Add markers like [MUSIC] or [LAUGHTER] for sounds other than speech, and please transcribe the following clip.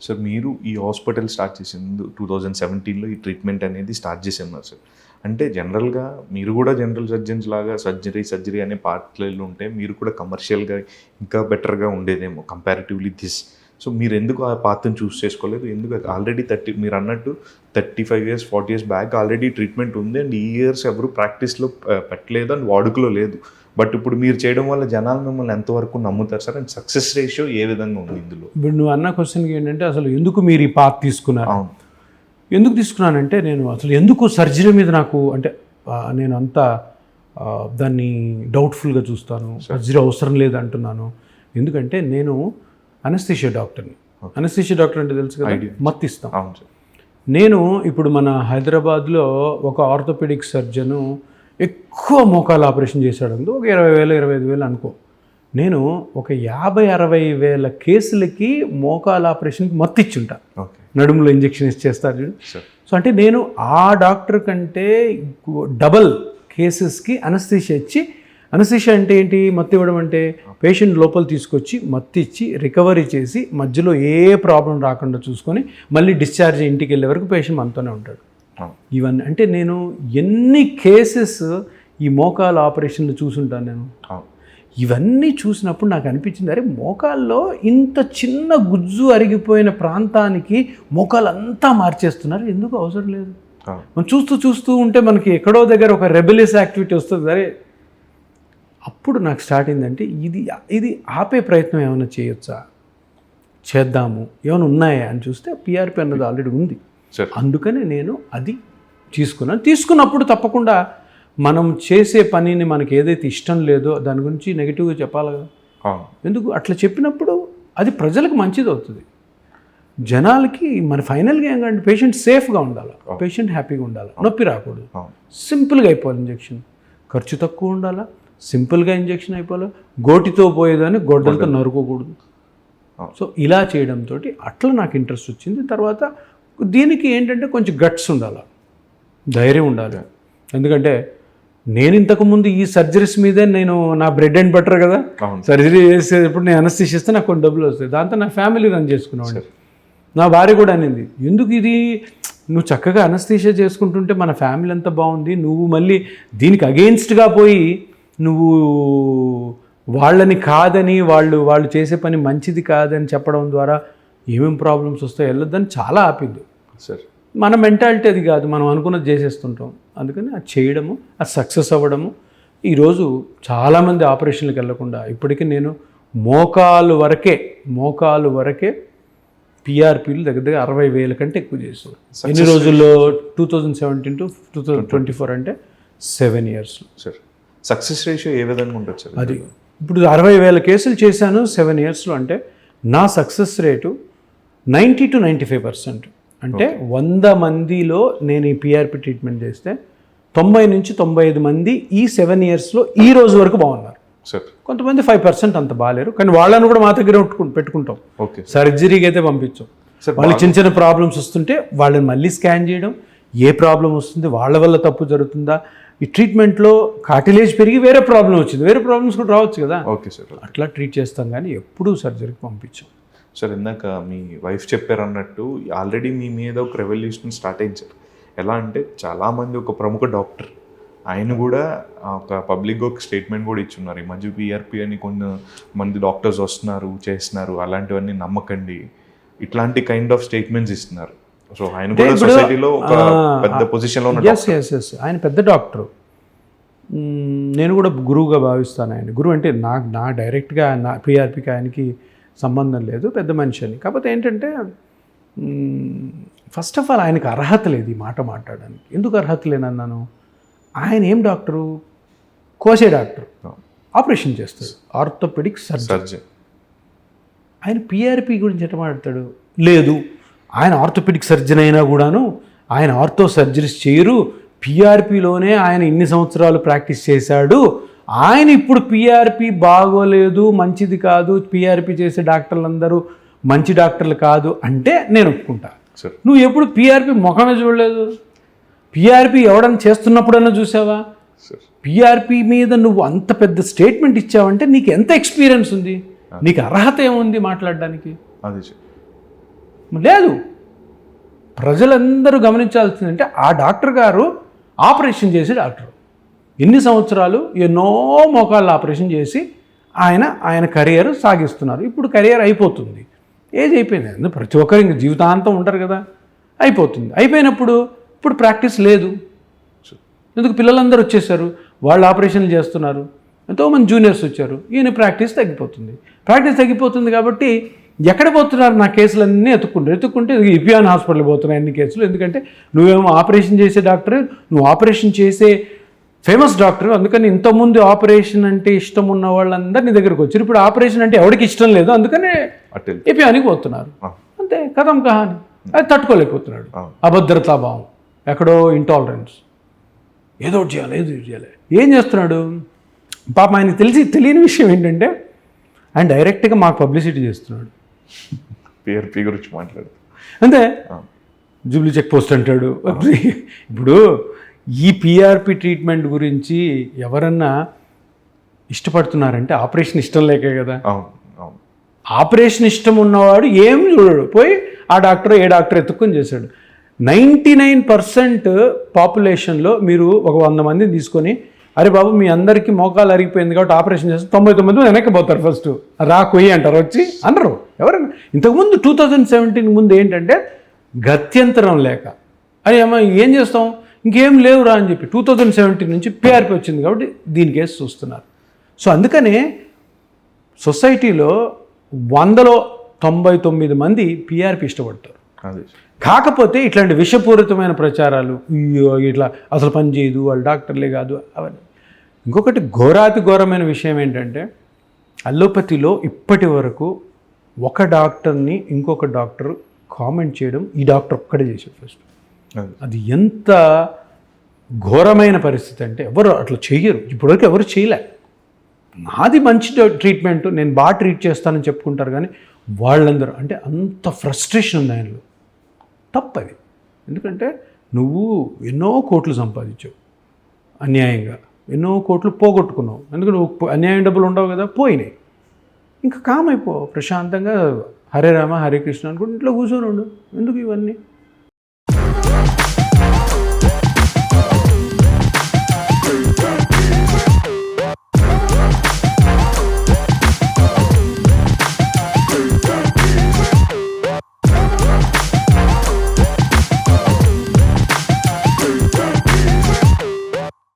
Sir మీరు ఈ hospital start చేసింది టూ థౌజండ్ సెవెంటీన్లో ఈ ట్రీట్మెంట్ అనేది స్టార్ట్ చేస్తున్నారు సార్. అంటే జనరల్గా మీరు కూడా జనరల్ సర్జన్స్ లాగా సర్జరీ సర్జరీ అనే పార్ట్లలో ఉంటే మీరు కూడా కమర్షియల్గా ఇంకా బెటర్గా ఉండేదేమో కంపారిటివ్లీ దిస్ సో మీరు ఎందుకు ఆ పాత్రను చూస్ చేసుకోలేదు? ఎందుకు ఆల్రెడీ థర్టీ మీరు అన్నట్టు thirty five years forty years back already treatment ఉంది అండ్ ఈ ఇయర్స్ ఎవరు ప్రాక్టీస్లో పెట్టలేదు అండ్ వాడుకలో లేదు. బట్ ఇప్పుడు మీరు చేయడం వల్ల జనాలు మిమ్మల్ని ఎంతవరకు నమ్ముతారు సార్? అండ్ సక్సెస్ రేషియో ఏ విధంగా ఉంది ఇందులో? ఇప్పుడు నువ్వు అన్న క్వశ్చన్కి ఏంటంటే అసలు ఎందుకు మీరు ఈ పాత్ తీసుకున్నారు? అవును. ఎందుకు తీసుకున్నానంటే నేను అసలు ఎందుకు సర్జరీ మీద నాకు అంటే నేను అంత దాన్ని డౌట్ఫుల్గా చూస్తాను. సర్జరీ అవసరం లేదు అంటున్నాను. ఎందుకంటే నేను అనస్థిషియా డాక్టర్ని అనస్థిషియా డాక్టర్ అంటే తెలుసు కదా. మత్తిస్తాం. అవును సార్. నేను ఇప్పుడు మన హైదరాబాద్లో ఒక ఆర్థోపెడిక్ సర్జను ఎక్కువ మోకాలు ఆపరేషన్ చేశాడు ఒక ఇరవై వేలు ఇరవై ఐదు వేలు అనుకో. నేను ఒక యాభై అరవై వేల కేసులకి మోకాలు ఆపరేషన్కి మత్తు ఇచ్చుంటా ఓకే. నడుములో ఇంజెక్షన్ ఇచ్చేస్తారు సో అంటే నేను ఆ డాక్టర్ కంటే డబల్ కేసెస్కి అనస్థీషియా ఇచ్చి అనస్థీషియా అంటే ఏంటి? మత్తు ఇవ్వడం అంటే పేషెంట్ లోపల తీసుకొచ్చి మత్తు ఇచ్చి రికవరీ చేసి మధ్యలో ఏ ప్రాబ్లం రాకుండా చూసుకొని మళ్ళీ డిశ్చార్జ్ ఇంటికి వెళ్ళే వరకు పేషెంట్ మనతోనే ఉంటాడు. ఇవన్నీ అంటే నేను ఎన్ని కేసెస్ ఈ మోకాలు ఆపరేషన్లు చూసుంటాను నేను. ఇవన్నీ చూసినప్పుడు నాకు అనిపించింది అరే మోకాల్లో ఇంత చిన్న గుజ్జు అరిగిపోయిన ప్రాంతానికి మోకాలు అంతా మార్చేస్తున్నారు ఎందుకు అవసరం లేదు? మనం చూస్తూ చూస్తూ ఉంటే మనకి ఎక్కడో దగ్గర ఒక రెబలియస్ యాక్టివిటీ వస్తుంది సరే అప్పుడు నాకు స్టార్ట్ అయిందంటే ఇది ఇది ఆపే ప్రయత్నం ఏమైనా చేయొచ్చా? చేద్దాము. ఏమైనా ఉన్నాయా అని చూస్తే పిఆర్పి అన్నది ఆల్రెడీ ఉంది. సార్ అందుకనే నేను అది తీసుకున్నాను. తీసుకున్నప్పుడు తప్పకుండా మనం చేసే పనిని మనకి ఏదైతే ఇష్టం లేదో దాని గురించి నెగిటివ్గా చెప్పాలి కదా. ఎందుకు? అట్లా చెప్పినప్పుడు అది ప్రజలకు మంచిది అవుతుంది. జనాలకి మన ఫైనల్గా ఏంటంటే పేషెంట్ సేఫ్గా ఉండాలి. పేషెంట్ హ్యాపీగా ఉండాలి. నొప్పి రాకూడదు. సింపుల్గా అయిపోవాలి ఇంజెక్షన్ ఖర్చు తక్కువ ఉండాలా? సింపుల్గా ఇంజెక్షన్ అయిపోవాలి గోటితో పోయేదాన్ని గొడ్డలతో నరుకోకూడదు. సో ఇలా చేయడంతో అట్లా నాకు ఇంట్రెస్ట్ వచ్చింది. తర్వాత దీనికి ఏంటంటే కొంచెం గట్స్ ఉండాలి. ధైర్యం ఉండాలి. ఎందుకంటే నేను ఇంతకుముందు ఈ సర్జరీస్ మీదే నేను నా బ్రెడ్ అండ్ బటర్ కదా. సర్జరీ చేసేటప్పుడు నేను అనస్థిషిస్తే నాకు కొన్ని డబ్బులు వస్తాయి. దాంతో నా ఫ్యామిలీ రన్ చేసుకునేవాడిని. నా భార్య కూడా అనింది ఎందుకు ఇది? నువ్వు చక్కగా అనస్థీషియా చేసుకుంటుంటే మన ఫ్యామిలీ అంతా బాగుంది. నువ్వు మళ్ళీ దీనికి అగెయిన్స్ట్గా పోయి నువ్వు వాళ్ళని కాదని వాళ్ళు వాళ్ళు చేసే పని మంచిది కాదని చెప్పడం ద్వారా ఏమేం ప్రాబ్లమ్స్ వస్తాయో వెళ్ళొద్దని చాలా ఆపింది. సార్. మన మెంటాలిటీ అది కాదు మనం అనుకున్నది చేసేస్తుంటాం. అందుకని అది చేయడము అది సక్సెస్ అవ్వడము ఈరోజు చాలామంది ఆపరేషన్లకు వెళ్ళకుండా ఇప్పటికీ నేను మోకాలు వరకే మోకాలు వరకే పిఆర్పీలు దగ్గర దగ్గర అరవై వేల కంటే ఎక్కువ చేస్తాను ఎన్ని రోజుల్లో? Two thousand seventeen to two thousand twenty four అంటే సెవెన్ ఇయర్స్లో సార్. సక్సెస్ రేషియో ఏ విధంగా సార్ అది? ఇప్పుడు అరవై వేల కేసులు చేశాను సెవెన్ ఇయర్స్లో అంటే నా success rate ninety two ninety five percent. అంటే వంద మందిలో నేను ఈ పిఆర్పి ట్రీట్మెంట్ చేస్తే తొంభై నుంచి తొంభై ఐదు మంది ఈ సెవెన్ ఇయర్స్లో ఈ రోజు వరకు బాగున్నారు. సార్. కొంతమంది ఫైవ్ పర్సెంట్ అంత బాగాలేరు. కానీ వాళ్ళని కూడా మా దగ్గర పెట్టుకు- పెట్టుకుంటాం. ఓకే. సర్జరీకి అయితే పంపించాం. సార్ వాళ్ళకి చిన్న చిన్న ప్రాబ్లమ్స్ వస్తుంటే వాళ్ళని మళ్ళీ స్కాన్ చేయడం ఏ ప్రాబ్లం వస్తుంది? వాళ్ళ వల్ల తప్పు జరుగుతుందా? ఈ ట్రీట్మెంట్లో కాటిలేజ్ పెరిగి వేరే ప్రాబ్లం వచ్చింది. వేరే ప్రాబ్లమ్స్ కూడా రావచ్చు కదా. Okay sir. అట్లా ట్రీట్ చేస్తాం కానీ ఎప్పుడూ సర్జరీకి పంపించాం. సార్ ఇందాక మీ వైఫ్ చెప్పారు అన్నట్టు ఆల్రెడీ మీ మీద ఒక రెవల్యూషన్ స్టార్ట్ అయింది సార్. ఎలా అంటే చాలామంది ఒక ప్రముఖ డాక్టర్ ఆయన కూడా ఒక పబ్లిక్ ఒక స్టేట్మెంట్ కూడా ఇచ్చున్నారు. ఈ మధ్య పిఆర్పి అని కొన్ని మంది డాక్టర్స్ వస్తున్నారు చేస్తున్నారు అలాంటివన్నీ నమ్మకండి. ఇట్లాంటి కైండ్ ఆఫ్ స్టేట్మెంట్స్ ఇస్తున్నారు. సో ఆయన కూడా సొసైటీలో ఒక పెద్ద పొజిషన్లో ఎస్ ఎస్ ఎస్ ఆయన పెద్ద డాక్టరు నేను కూడా గురువుగా భావిస్తాను ఆయన. గురువు అంటే నాకు నా డైరెక్ట్గా నా పిఆర్పికి ఆయనకి సంబంధం లేదు పెద్ద మనిషి అని. కాకపోతే ఏంటంటే ఫస్ట్ ఆఫ్ ఆల్ ఆయనకి అర్హత లేదు ఈ మాట మాట్లాడడానికి. ఎందుకు అర్హత లేనన్నాను ఆయన ఏం డాక్టరు కోసే డాక్టర్ ఆపరేషన్ చేస్తాడు. ఆర్థోపెడిక్ సర్జన్ సర్జన్ ఆయన పిఆర్పి గురించి ఎట్లా మాట్లాడతాడు? లేదు. ఆయన ఆర్థోపెడిక్ సర్జన్ అయినా కూడాను ఆయన ఆర్థో సర్జరీస్ చేయరు. పిఆర్పిలోనే ఆయన ఇన్ని సంవత్సరాలు ప్రాక్టీస్ చేశాడు. ఆయన ఇప్పుడు పిఆర్పి బాగోలేదు మంచిది కాదు పిఆర్పి చేసే డాక్టర్లందరూ మంచి డాక్టర్లు కాదు అంటే నేను ఒప్పుకుంటా. సార్ నువ్వు ఎప్పుడు పిఆర్పి ముఖమే చూడలేదు? పిఆర్పి ఎవడన్నా చేస్తున్నప్పుడన్నా చూసావా? పిఆర్పి మీద నువ్వు అంత పెద్ద స్టేట్మెంట్ ఇచ్చావంటే నీకు ఎంత ఎక్స్పీరియన్స్ ఉంది? నీకు అర్హత ఏముంది మాట్లాడడానికి? అది లేదు. ప్రజలందరూ గమనించాల్సిందంటే ఆ డాక్టర్ గారు ఆపరేషన్ చేసే డాక్టర్. ఎన్ని సంవత్సరాలు ఎన్నో మోకాళ్ళు ఆపరేషన్ చేసి ఆయన ఆయన కెరియర్ సాగిస్తున్నారు. ఇప్పుడు కెరియర్ అయిపోతుంది. ఏజ్ అయిపోయింది. ఎందుకు? ప్రతి ఒక్కరు ఇంక జీవితాంతం ఉంటారు కదా. అయిపోతుంది. అయిపోయినప్పుడు ఇప్పుడు ప్రాక్టీస్ లేదు. ఎందుకు? పిల్లలందరూ వచ్చేసారు. వాళ్ళు ఆపరేషన్లు చేస్తున్నారు. ఎంతోమంది జూనియర్స్ వచ్చారు. ఈయన ప్రాక్టీస్ తగ్గిపోతుంది. ప్రాక్టీస్ తగ్గిపోతుంది కాబట్టి ఎక్కడ పోతున్నారు? నా కేసులన్నీ ఎత్తుక్కుంటారు. ఎత్తుక్కుంటే ఇపియాన్ హాస్పిటల్ పోతున్నాయి అన్ని కేసులు. ఎందుకంటే నువ్వేమో ఆపరేషన్ చేసే డాక్టర్ నువ్వు ఆపరేషన్ చేసే ఫేమస్ డాక్టర్. అందుకని ఇంతకుముందు ఆపరేషన్ అంటే ఇష్టం ఉన్న వాళ్ళందరూ నీ దగ్గరకు వచ్చారు. ఇప్పుడు ఆపరేషన్ అంటే ఎవరికి ఇష్టం లేదు. అందుకనే పోతున్నాడు ఆ. అంతే. కథం కహాని. అది తట్టుకోలేకపోతున్నాడు. అభద్రతాభావం ఎక్కడో ఇంటాలరెన్స్ ఏదో చేయాలి ఏదో చేయాలి. ఏం చేస్తున్నాడు? పాప ఆయనకి తెలిసి తెలియని విషయం ఏంటంటే ఆయన డైరెక్ట్గా మాకు పబ్లిసిటీ చేస్తున్నాడు. పిఆర్పి గురించి మాట్లాడు అంతే. జూబ్లీ చెక్ పోస్ట్ అంటాడు. [LAUGHS] ఇప్పుడు ఈ పిఆర్పి ట్రీట్మెంట్ గురించి ఎవరన్నా ఇష్టపడుతున్నారంటే ఆపరేషన్ ఇష్టం లేకే కదా. ఆపరేషన్ ఇష్టం ఉన్నవాడు ఏం చూడడు. పోయి ఆ డాక్టర్ ఏ డాక్టర్ ఎత్తుక్కొని చేశాడు. నైంటీ నైన్ పర్సెంట్ పాపులేషన్లో మీరు ఒక వంద మందిని తీసుకొని అరే బాబు మీ అందరికీ మోకాలు అరిగిపోయింది కాబట్టి ఆపరేషన్ చేస్తే తొంభై తొమ్మిది మంది వెనక్కి పోతారు ఫస్ట్ రా కొయ్యి అంటారు వచ్చి అనరు. ఎవరైనా ఇంతకుముందు టూ థౌజండ్ సెవెంటీన్ ముందు ఏంటంటే గత్యంతరం లేక. అరే అమ్మ ఏం చేస్తాం? ఇంకేం లేవురా అని చెప్పి టూ థౌజండ్ సెవెంటీన్ నుంచి పిఆర్పి వచ్చింది కాబట్టి దీని కేసు చూస్తున్నారు. సో అందుకనే సొసైటీలో వందలో తొంభై తొమ్మిది మంది పిఆర్పి ఇష్టపడతారు. కాకపోతే ఇట్లాంటి విషపూరితమైన ప్రచారాలు "అయ్యో, ఇట్లా అసలు పని చేయదు వాళ్ళు డాక్టర్లే కాదు అవన్నీ. ఇంకొకటి ఘోరాతి ఘోరమైన విషయం ఏంటంటే అల్లోపతిలో ఇప్పటి వరకు ఒక డాక్టర్ని ఇంకొక డాక్టర్ కామెంట్ చేయడం ఈ డాక్టర్ ఒక్కడే చేశాడు ఫస్ట్. అదే ఎంత ఘోరమైన పరిస్థితి అంటే ఎవరు అట్లా చెయ్యరు. ఇప్పటివరకు ఎవరు చేయలే. నాది మంచి ట్రీట్మెంట్ నేను బాగా ట్రీట్ చేస్తానని చెప్పుకుంటారు కానీ వాళ్ళందరూ అంటే అంత ఫ్రస్ట్రేషన్ ఉంది ఆయనలో. తప్పది. ఎందుకంటే నువ్వు ఎన్నో కోట్లు సంపాదించావు అన్యాయంగా. ఎన్నో కోట్లు పోగొట్టుకున్నావు. ఎందుకంటే అన్యాయం డబ్బులు ఉండవు కదా పోయినాయి. ఇంకా కామ్ అయిపో ప్రశాంతంగా హరే రామ హరే కృష్ణ అనుకుంటే ఇంట్లో కూర్చొని ఉండు. ఎందుకు ఇవన్నీ?